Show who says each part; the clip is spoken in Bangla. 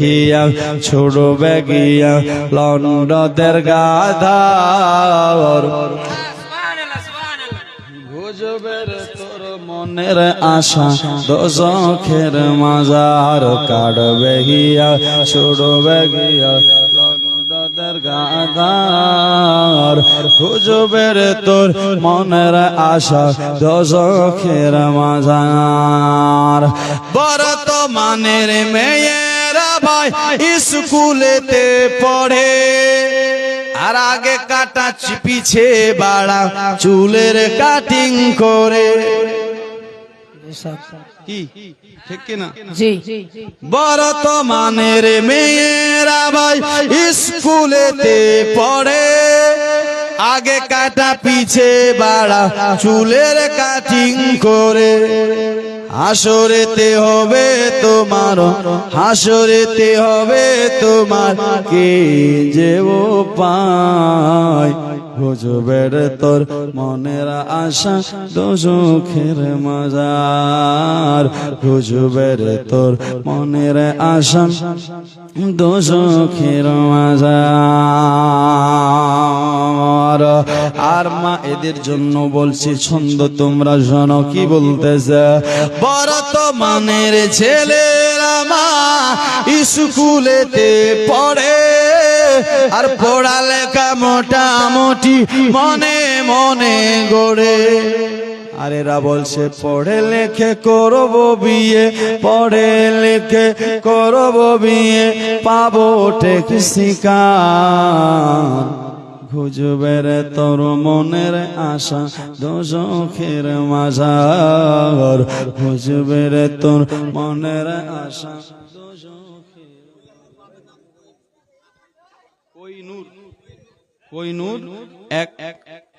Speaker 1: হিয়া ছুড়বে গিয়া লন্ডদের গাধার। মনের আশা, দোজখের মাজার কাটবে গিয়া ছুড়বে গিয়া গাধার। গুজবের তোর মনের আশা, দোজখের মাজার। বর্তমানের মেয়েরা ভাই স্কুলেতে পড়ে। আর আগে কাটা পিছে বাড়া চুলের কাটিং করে। কি? ঠিক কিনা?
Speaker 2: জি।
Speaker 1: বর্তমানের মেয়েরা ভাই স্কুলেতে পড়ে। আগে কাটা পিছে বাড়া চুলের কাটিং করে। হাসরেতে হবে তোমার, হাসরেতে হবে তোমার। কে যে ও পায় গজবের তোর মনের আশা দোজখের মাজার। গজবের তোর মনের আশা দোজখের মাজার। আর মা এদের জন্য বলছি, ছন্দ তোমরা শোনো কি বলতেছে? বর্তমানের ছেলেরা মা স্কুলেতে পড়ে, আর পড়ালেখা মোটামুটি মনে মনে গড়ে। আর এরা বলছে, পড়ে লেখে করব বিয়ে, পড়ে লেখে করব বিয়ে, পাবো টেক্সিকার খুঁজবের তোর মনের আশা দোজখের মাজার খুঁজবের তোর মনের আশা কই নূর? কই নূর? এক এক এক।